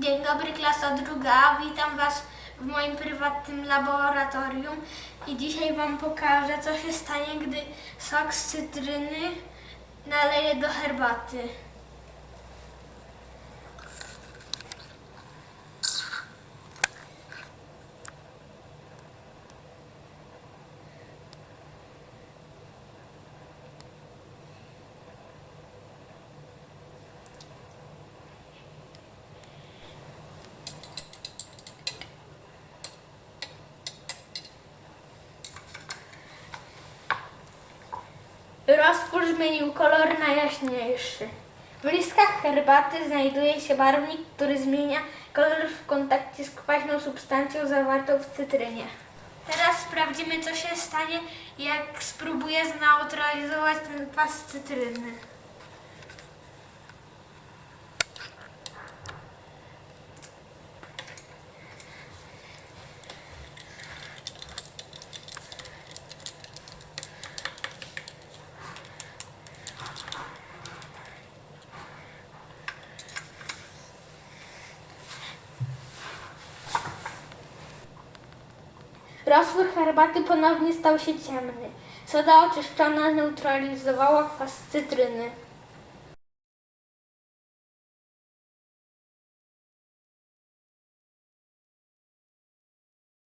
Dzień dobry, klasa druga. Witam Was w moim prywatnym laboratorium i dzisiaj Wam pokażę, co się stanie, gdy sok z cytryny naleję do herbaty. Roztwór zmienił kolor na jaśniejszy. W listkach herbaty znajduje się barwnik, który zmienia kolor w kontakcie z kwaśną substancją zawartą w cytrynie. Teraz sprawdzimy, co się stanie, jak spróbuję zneutralizować ten kwas cytryny. Roztwór herbaty ponownie stał się ciemny. Soda oczyszczona neutralizowała kwas cytryny.